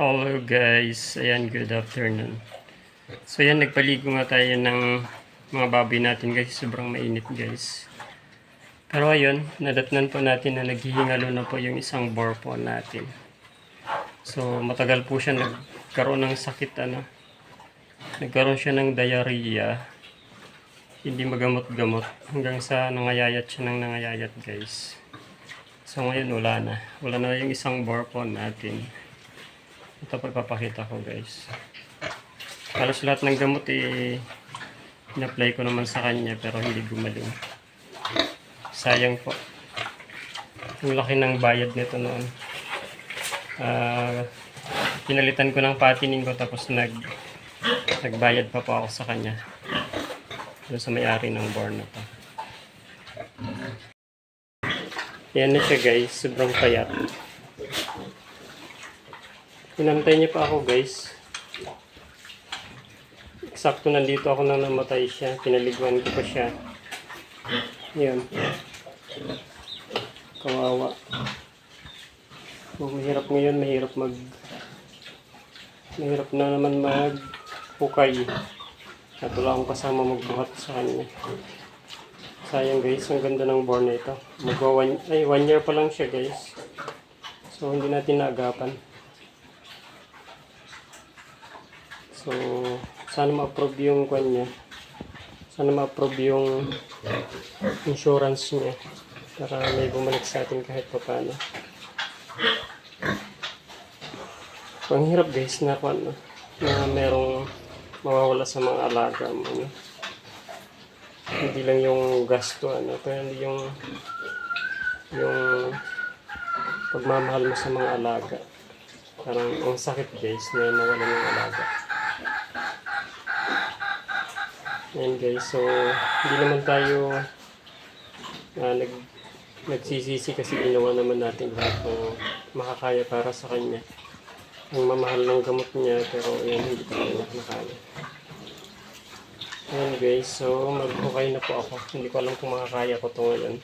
Hello guys, ayan good afternoon. So yan, nagpaligo nga tayo ng mga baboy natin guys, sobrang mainit guys. Pero ayun, nadatnan po natin na naghihingalo na po yung isang bore po natin. So matagal po siya nagkaroon ng sakit ano. Nagkaroon siya ng diarrhea. Hindi magamot-gamot hanggang sa nangayayat siya ng nangayayat guys. So ngayon wala na. Wala na yung isang bore po natin. Ito po ipapakita ko guys. Halos lahat ng gamot eh, in-apply ko naman sa kanya pero hindi gumaling. Sayang po. Ang laki ng bayad nito noon. Ah, pinalitan ko ng patinin ko tapos nag nagbayad pa po ako sa kanya. Doon sa may-ari ng bar na to. Yan na siya guys, sobrang payat. Pinantay niya pa ako guys. Eksakto nandito ako nang namatay siya. Pinaliguan ko pa siya. Yan. Kawawa. Oh, mahirap ngayon, mahirap mag... Mahirap na naman mag hukay. At wala akong kasama magbuhat sa kanya. Sayang guys, ang ganda ng born na ito. Magwa one, ay, one year pa lang siya guys. So, hindi natin naagapan. So, sana ma-approve yung kwan niya. Sana ma-approve yung insurance niya. Para may bumalik sa atin kahit pa paano. Ang hirap guys na kwan no? na merong mawawala sa mga alaga mo. No? Hindi lang yung gasto ano, pero hindi yung yung pagmamahal mo sa mga alaga. Parang ang sakit guys na nawalan ng alaga. Ayan guys, so hindi naman tayo ah, nag, nagsisisi kasi ginawa naman natin lahat ng makakaya para sa kanya. Ang mamahal ng gamot niya pero ayan, hindi rin nakakaya. Ayan guys, so mag-okay na po ako. Hindi ko alam kung makakaya ko to ngayon.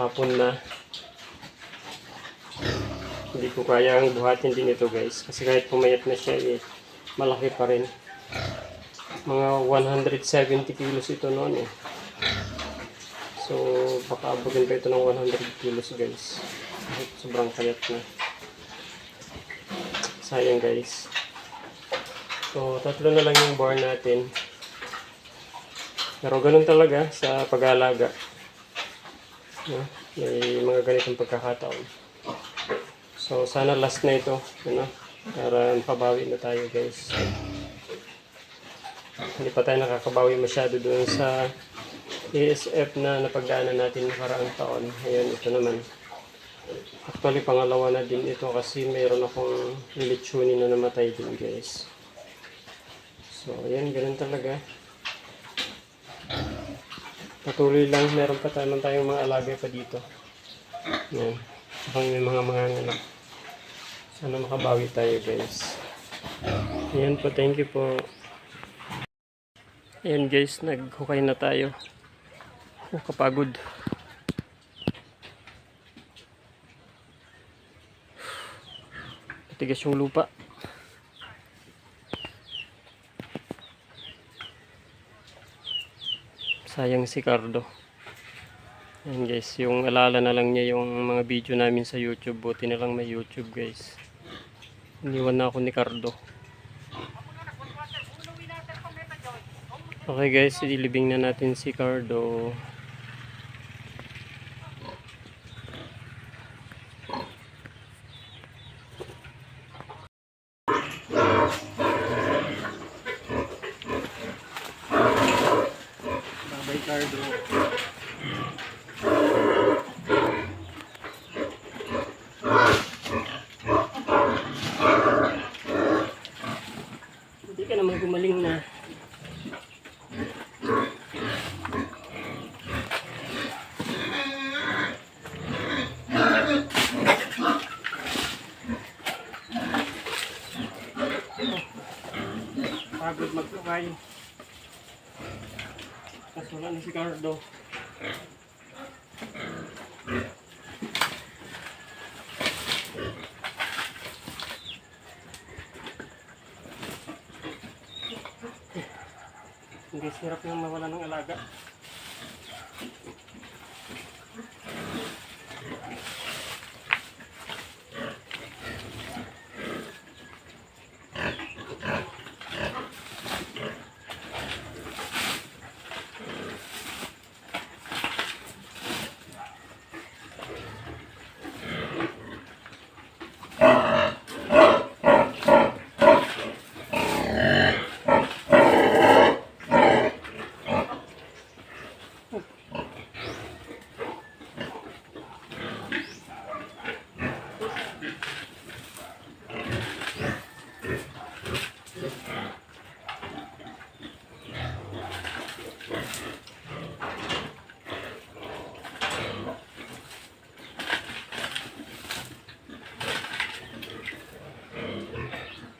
Hapon na. Hindi ko kaya ang buhatin din ito guys. Kasi kahit pumayat na siya, eh, malaki pa rin mga 170 kilos ito noon eh. So, baka abutin pa ito ng 100 kilos guys. Sobrang kayat na. Sayang guys. So, tatlo na lang yung bar natin. Pero ganun talaga sa pag-aalaga. No? May mga ganitong pagkakataon. So, sana last na ito. Ano? Para pabawi na tayo guys. Hindi pa tayo nakakabawi masyado doon sa ASF na napagdaanan natin nakaraang taon. Ayan, ito naman. Actually, pangalawa na din ito kasi mayroon akong lilitsunin na namatay din guys. So, ayan, ganun talaga. Patuloy lang, meron pa tayo tayong mga alaga pa dito. Ayan. Saka may mga mga anak. Sana makabawi tayo guys. Ayan po, thank you po. Ayan guys, naghukay na tayo. Oh, kapagod. Matigas yung lupa. Sayang si Cardo. Ayan guys, yung alala na lang niya yung mga video namin sa YouTube. Buti na lang may YouTube guys. Iniwan na ako ni Cardo. Okay guys, ilibing na natin si Cardo. Babay Cardo. gud magtukay. Kaso na ni si Cardo. Hindi sirap yung mawala ng alaga.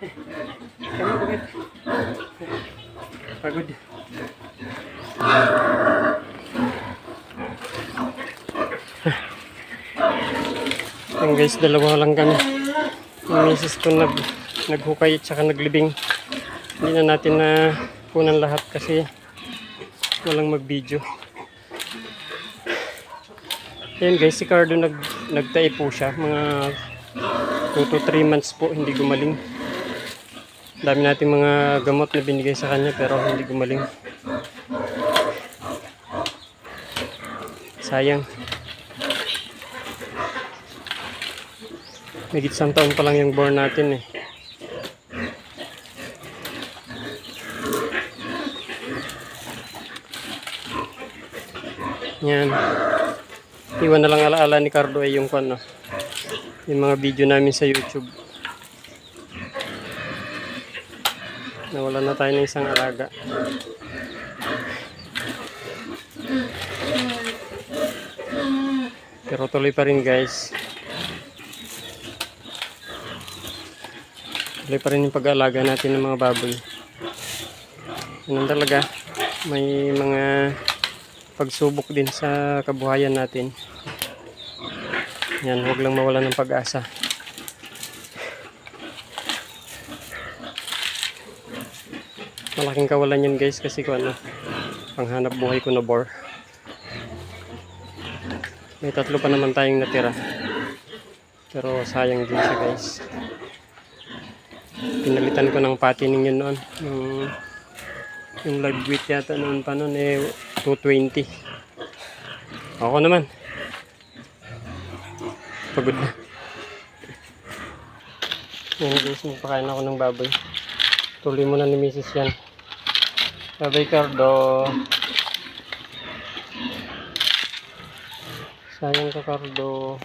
Bakit? Pagod. Yung guys, dalawa lang kami. Yung misis ko nag, naghukay at saka naglibing. Hindi na natin na kunan lahat kasi walang mag-video. Ayun guys, si Cardo nag, nagtae po siya. Mga 2 to 3 months po, hindi gumaling. Dami natin mga gamot na binigay sa kanya pero hindi gumaling. Sayang. May isang taon pa lang yung born natin eh. Yan. Iwan na lang alaala ni Cardo ay yung kwan, no? Yung mga video namin sa YouTube. Nawala na tayo ng isang alaga. Pero tuloy pa rin guys. Tuloy pa rin yung pag-aalaga natin ng mga baboy. Ganun talaga. May mga pagsubok din sa kabuhayan natin. Yan, huwag lang mawala ng pag-asa. Malaking kawalan yan guys kasi ko ano, panghanap buhay ko na bore. May tatlo pa naman tayong natira. Pero sayang din siya guys. Pinalitan ko ng patining yun noon. Yung, yung live weight yata noon pa noon eh 220. Ako naman. Pagod na. Yan guys, magpakain ako ng baboy. Tuloy mo na ni Mrs. yan. Babay Cardo. Sayang ka Cardo.